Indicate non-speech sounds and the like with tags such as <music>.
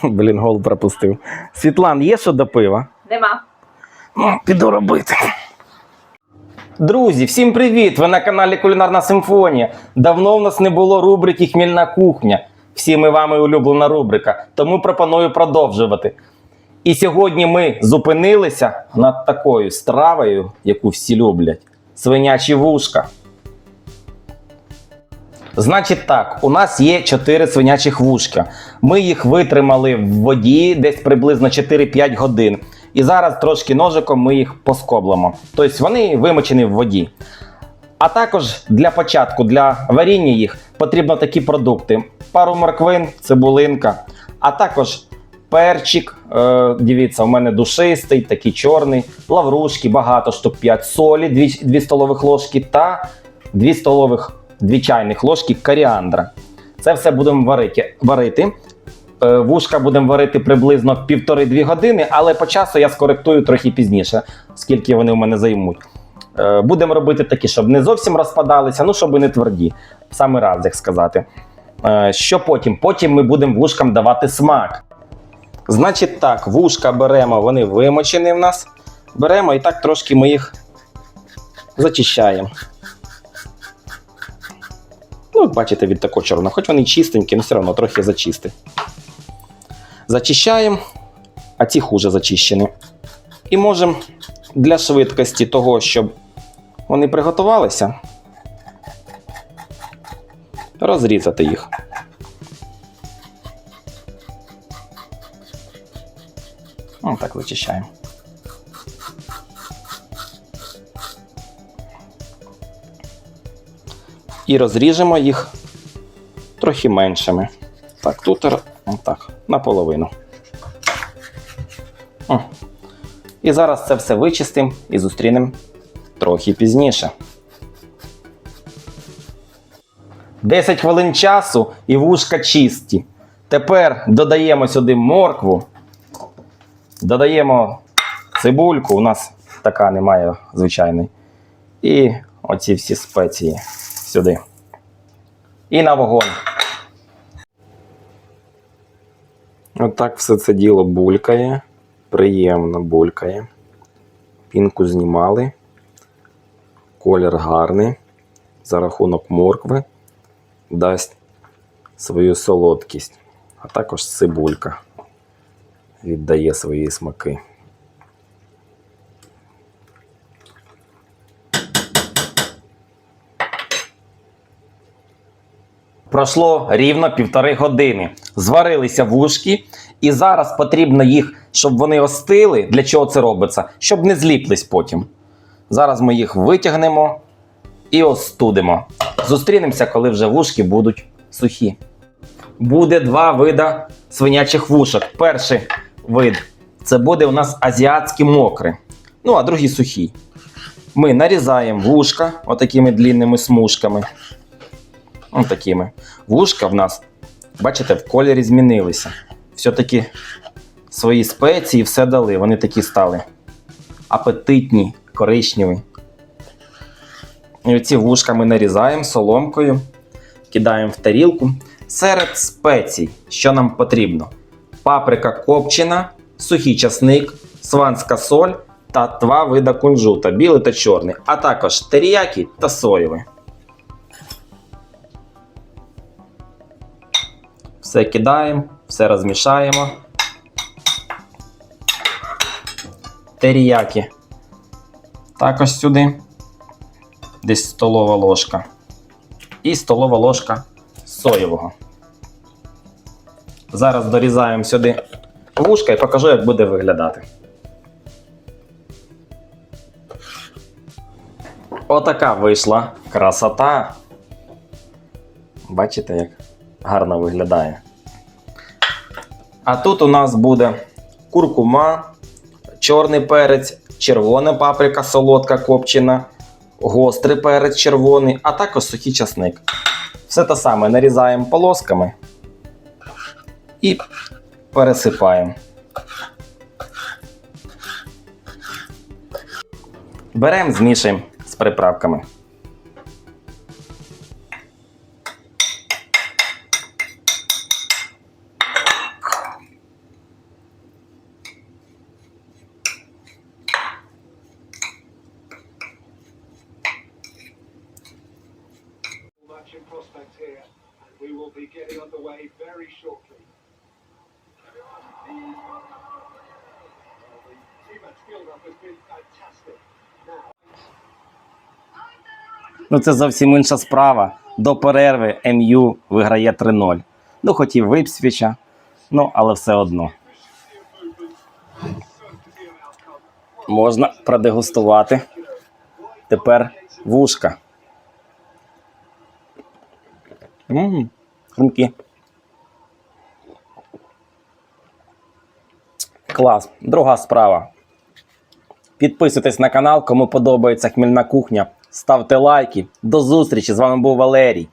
<laughs> Блін, гол пропустив. Світлан, є що до пива? Нема. Ну, піду робити. Друзі, всім привіт! Ви на каналі Кулінарна Симфонія. Давно в нас не було рубрики Хмільна кухня. Всіми вами улюблена рубрика, тому пропоную продовжувати. І сьогодні ми зупинилися над такою стравою, яку всі люблять: свинячі вушка. Значить так, у нас є 4 свинячих вушка. Ми їх витримали в воді десь приблизно 4-5 годин. І зараз трошки ножиком ми їх поскоблимо. Тобто вони вимочені в воді. А також для початку, для варіння їх потрібно такі продукти: пару морквин, цибулинка, а також перчик. Е, дивіться, у мене душистий, такий чорний, лаврушки, багато штук 5 солі, 2, 2 столових ложки та 2 столових 2 чайних ложки коріандра. Це все будемо варити. варити. Е, Вушка будемо варити приблизно півтори-дві години, але по часу я скоректую трохи пізніше, скільки вони у мене займуть. Е, Будемо робити такі, щоб не зовсім розпадалися, ну щоб і не тверді. В самий раз, як сказати. Е, Що потім? Потім ми будемо вушкам давати смак. Значить так, вушка беремо, вони вимочені в нас. Беремо і так трошки ми їх зачищаємо. Ну, бачите, від такого чорного. Хоч вони чистенькі, але все одно трохи зачисти. Зачищаємо, а ці хуже зачищені. І можемо для швидкості того, щоб вони приготувалися, розрізати їх. Ось так зачищаємо. І розріжемо їх трохи меншими. Так, тут р- отак, наполовину. О. І зараз це все вичистимо і зустрінемо трохи пізніше. 10 хвилин часу і вушка чисті. Тепер додаємо сюди моркву, додаємо цибульку, у нас така немає звичайної. І оці всі спеції сюди. І на вогонь. Отак все це діло булькає. Приємно булькає. Пінку знімали. Колір гарний. За рахунок моркви дасть свою солодкість. А також цибулька віддає свої смаки. Пройшло рівно півтори години. Зварилися вушки, і зараз потрібно їх, щоб вони остили. Для чого це робиться? Щоб не зліплись потім. Зараз ми їх витягнемо і остудимо. Зустрінемося, коли вже вушки будуть сухі. Буде два вида свинячих вушок. Перший вид це буде у нас азіатські мокри. Ну, а другий сухий. Ми нарізаємо вушка отакими длінними смужками. Ось такими. Вушка в нас, бачите, в кольорі змінилися. Все-таки свої спеції все дали. Вони такі стали апетитні, коричневі. І оці вушка ми нарізаємо соломкою, кидаємо в тарілку. Серед спецій, що нам потрібно: паприка копчена, сухий часник, сванська соль та два вида кунжута білий та чорний, а також теріякі та соєвий. Все кидаємо, все розмішаємо. Теріякі. Також сюди. Десь столова ложка. І столова ложка соєвого. Зараз дорізаємо сюди вушка і покажу, як буде виглядати. Отака вийшла красота. Бачите, як гарно виглядає. А тут у нас буде куркума, чорний перець, червона паприка солодка копчена, гострий перець червоний, а також сухий часник. Все те саме нарізаємо полосками і пересипаємо. Беремо, змішуємо з приправками. Prospect here, we will be getting underway very shortly. Well, the team-match build-up has been fantastic. Now, Ну це зовсім інша справа. До перерви МЮ виграє 3-0. Ну, хотів Випсвіча, ну, але все одно. Можна продегустувати. Тепер вушка. Ммм, хрумкі. Клас. Друга справа. Підписуйтесь на канал, кому подобається хмільна кухня. Ставте лайки. До зустрічі! З вами був Валерій.